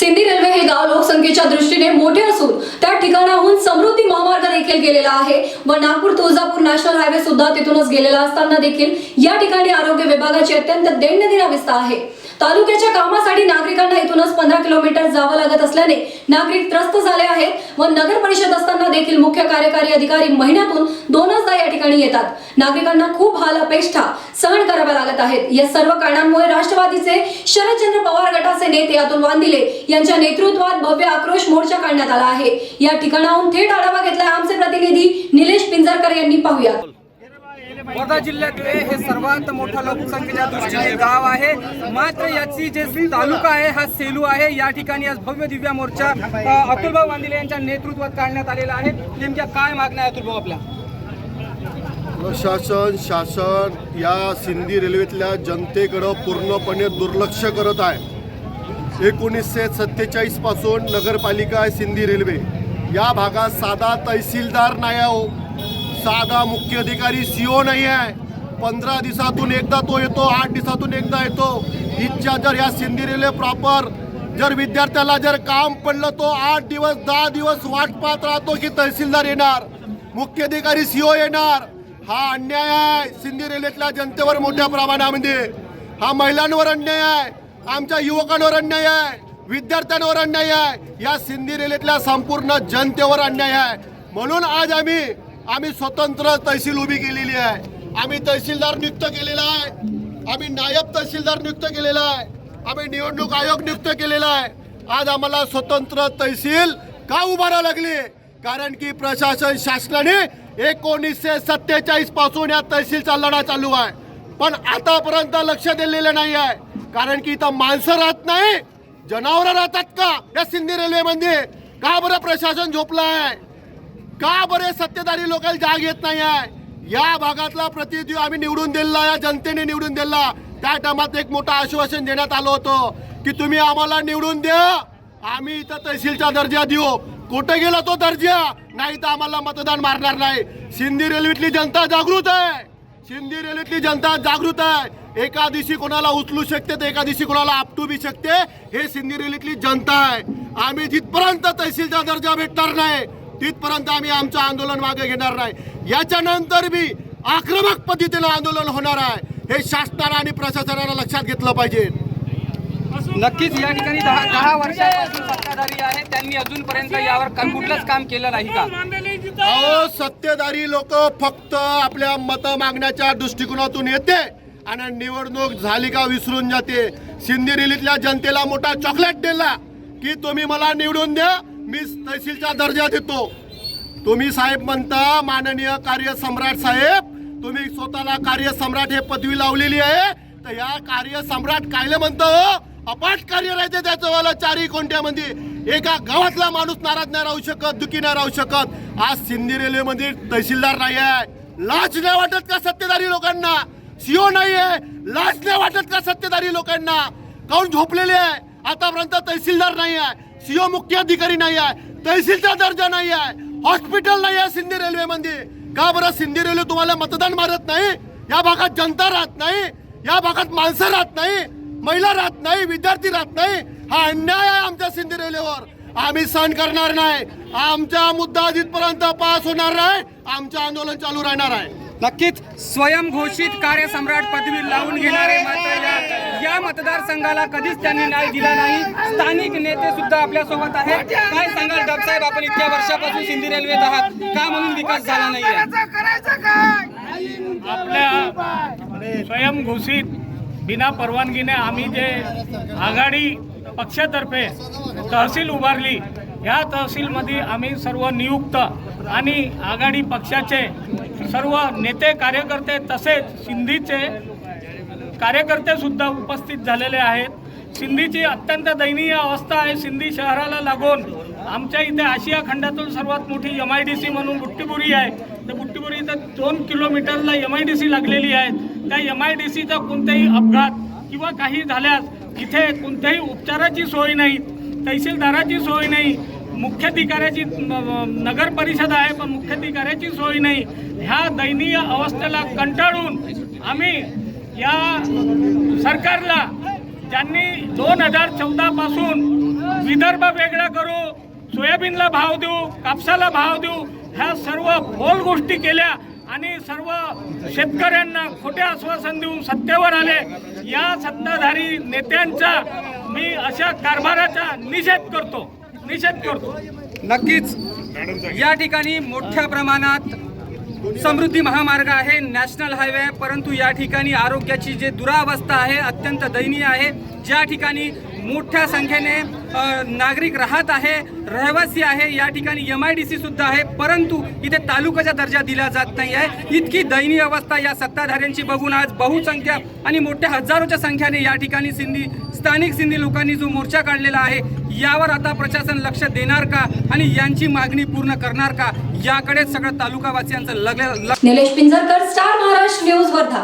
Sindhi railway हे गाव लोकसंख्येच्या दृष्टीने मोठे असून त्या ठिकाणाहून समृद्धी महामार्ग देखील गेलेला आहे. व नागपूर तुळजापूर नॅशनल हायवे सुद्धा तिथूनच गेलेला असताना देखील या ठिकाणी आरोग्य विभागाची अत्यंत दैनंदिन अवस्था आहे. तालुक्याच्या कामासाठी नागरिकांना इथूनच पंधरा किलोमीटर जावं लागत असल्याने नागरिक त्रस्त झाले आहेत व नगर परिषद असताना देखील मुख्य कार्यकारी अधिकारी महिन्यातून दोनचदा या ठिकाणी येतात. नागरिकांना खूप हाल अपेक्षा सहन कराव्या लागत आहेत. या सर्व कारणांमुळे राष्ट्रवादीचे शरदचंद्र पवार गटाचे नेते अतुल वांदिले यांच्या नेतृत्वात भव्य आक्रोश मोर्चा काढण्यात आला आहे. या ठिकाणाहून थेट आढावा घेतलाय आमचे प्रतिनिधी निलेश पिंजरकर यांनी. पाहूयात. वर्धा जिल्ह्यातले हे सर्वात मोठा लोकसंख्येच्या दृष्टीने गाव आहे. मात्र याची जे तालुका आहे हा सेलू आहे. या ठिकाणी आज भव्य दिव्य मोर्चा अतुलभाऊ वांदिले यांच्या नेतृत्वात काढण्यात आलेला आहे. नेमक्या काय मागण्या आहे अतुलभाऊ आपल्या? प्रशासन शासन या सिंधी रेल्वेतल्या जनतेकडं पूर्णपणे दुर्लक्ष करत आहे. एकोणीसशे सत्तेचाळीसपासून नगरपालिका आहे सिंधी रेल्वे. या भागात साधा तहसीलदार नाही आहे हो. साधा मुख्य अधिकारी सीओ नाही आहे. पंधरा दिवसातून एकदा तो येतो आठ दिवसातून एकदा येतो. इच्छा जर या सिंधी रेल्वे प्रॉपर जर विद्यार्थ्याला जर काम पडलं तो आठ दिवस दहा दिवस वाट पाहत राहतो की तहसीलदार येणार मुख्य अधिकारी सीओ येणार. हा अन्याय आहे. सिंधी रेल्वेतल्या जनतेवर मोठ्या प्रमाणामध्ये. हा महिलांवर अन्याय आहे. आमच्या युवकांवर अन्याय आहे. विद्यार्थ्यांवर अन्याय आहे. या सिंधी रेल्वेतल्या संपूर्ण जनतेवर अन्याय आहे. म्हणून आज आम्ही आम्ही स्वतंत्र तहसील उभी केलेली आहे. आम्ही तहसीलदार नियुक्त केलेला आहे. आम्ही नायब तहसीलदार नियुक्त केलेला आहे. आम्ही निवडणूक आयोग नियुक्त केलेला आहे. आज आम्हाला स्वतंत्र तहसील का उभारा लागली? कारण की प्रशासन शासनाने एकोणीसशे सत्तेचाळीसपासून या तहसीलचा लढा चालू आहे. पण आतापर्यंत लक्ष दिलेलं नाही आहे. कारण की इथं माणसं राहत नाही. जनावरं राहतात का? या सिंधी रेल्वेमध्ये. का बरं प्रशासन झोपलं आहे? का बरे सत्तेधारी लोकांना जाग येत नाही आहे? या भागातला प्रतिनिधी आम्ही निवडून दिला या जनतेने निवडून दिला त्या टायमात एक मोठं आश्वासन देण्यात आलं होतं की तुम्ही आम्हाला निवडून द्या. आम्ही इथं तहसीलचा दर्जा देऊ. कुठे गेला तो दर्जा? नाही तर आम्हाला मतदान मारणार नाही. सिंधी रेल्वेतली जनता जागृत आहे. सिंधी रेल्वेतली जनता जागृत आहे. एका दिवशी कोणाला उचलू शकते तर एका दिवशी कोणाला आपटू बी शकते हे सिंधी रेल्वेतली जनता आहे. आम्ही जिथपर्यंत तहसीलचा दर्जा भेटणार नाही तिथपर्यंत आम्ही आमचं आंदोलन मागे घेणार नाही. याच्यानंतर बी आक्रमक पद्धतीनं आंदोलन होणार आहे. हे शासनाला आणि प्रशासनाला लक्षात घेतलं पाहिजे. नक्कीच या ठिकाणी दहा दहा वर्षापासून सत्ताधारी आहे त्यांनी अजूनपर्यंत यावर का- कुठलंच काम केलं नाही का? अहो सत्तेधारी लोक फक्त आपल्या मत मागण्याच्या दृष्टिकोनातून येते आणि निवडणूक झाली का विसरून जाते. सिंधी रेल्वेतल्या जनतेला मोठा चॉकलेट दिला की तुम्ही मला निवडून द्या मी तहसीलचा दर्जा देतो तुम्ही साहेब म्हणता माननीय कार्यसम्राट साहेब तुम्ही स्वतःला कार्यसम्राट हे पदवी लावलेली आहे. तर या कार्यसम्राट कायले म्हणतो? हो? अपाट कार्य राहते त्याचं चारही कोणत्यामध्ये एका गावातला माणूस नाराज नाही राहू शकत दुखी नाही राहू शकत. आज सिंधी रेल्वेमध्ये तहसीलदार नाही आहे लाज नाही वाटत का सत्तेधारी लोकांना? सीओ नाही आहे लाज नाही वाटत का सत्तेधारी लोकांना? काऊन झोपलेले आहे? आतापर्यंत तहसीलदार नाही आहे सीओ मुख्य अधिकारी नाही आहे तहसीलचा दर्जा नाही आहे हॉस्पिटल नाही आहे सिंधी रेल्वेमध्ये. का बरं सिंधी रेल्वे तुम्हाला मतदान मारत नाही? या भागात जनता राहत नाही? या भागात माणसं राहत नाही? महिला राहत नाही विद्यार्थी राहत नाही हा अन्याय आहे आमच्या सिंधी रेल्वेवर आम्ही सहन करणार नाही. आमचा मुद्दा जिथपर्यंत पास होणार नाही. आमचं आंदोलन चालू राहणार आहे. नक्कीच स्वयंघोषित कार्यसम्राट पदवी लावून घेणारे मात्र या या मतदारसंघाला कधीच त्यांनी न्याय दिला नाही. स्थानिक नेते सुद्धा आपल्यासोबत आहेत. काय सांगाल डॉक्टर साहेब आपण इतक्या वर्षापासून सिंधी रेल्वेत आहात. का म्हणून विकास झाला नाहीये? आपल्या स्वयंघोषित बिना परवानगीने आम्ही जे आघाडी पक्षातर्फे तहसील उभारली ह्या तहसीलमध्ये आम्ही सर्व नियुक्त आणि आघाडी पक्षाचे सर्व नेते कार्यकर्ते तसेच सिंधीचे कार्यकर्तेसुद्धा उपस्थित झालेले आहेत. सिंधीची अत्यंत दयनीय अवस्था आहे. सिंधी शहराला लागून आमच्या इथे आशिया खंडातून सर्वात मोठी एम आय डी सी म्हणून बुट्टीपुरी आहे. तर बुट्टीपुरी इथं दोन किलोमीटरला एम आय डी सी लागलेली आहे त्या एम आय डी सीचा कोणताही अपघात किंवा काही झाल्यास इथे कोणत्याही उपचाराची सोय नाही तहसीलदाराची सोय नाही मुख्याधिकाऱ्याची नगर परिषद आहे पण मुख्याधिकाऱ्याची सोय नाही. ह्या दयनीय अवस्थेला कंटाळून आम्ही या सरकारला ज्यांनी दोन हजार चौदापासून विदर्भ वेगळा करू सोयाबीनला भाव देऊ कापसाला भाव देऊ ह्या सर्व बोल गोष्टी केल्या आणि सर्व शेतकऱ्यांना खोटे आश्वासन देऊन सत्तेवर आले. या सत्ताधारी नेत्यांचा मी अशा कारभाराचा निषेध करतो. निषेध करतो. नक्कीच या ठिकाणी मोठ्या प्रमाणात समृद्धी महामार्ग आहे नॅशनल हायवे परंतु या ठिकाणी आरोग्याची जे दुरावस्था आहे अत्यंत दयनीय आहे. ज्या ठिकाणी मोठ्या संख्येने नागरिक राहत आहे रहिवासी आहे या ठिकाणी एम आय डी सी सुद्धा आहे परंतु इथे तालुक्याचा दर्जा दिला जात नाही आहे इतकी दयनीय अवस्था या सत्ताधाऱ्यांची बघून आज बहुसंख्या आणि मोठ्या हजारोच्या संख्येने या ठिकाणी सिंधी स्थानिक सिंधी लोकांनी जो मोर्चा काढलेला आहे यावर आता प्रशासन लक्ष देणार का? आणि यांची मागणी पूर्ण करणार का? याकडे सगळं तालुकावासियांचं लग निलेश पिंजरकर स्टार महाराष्ट्र न्यूज वर्धा.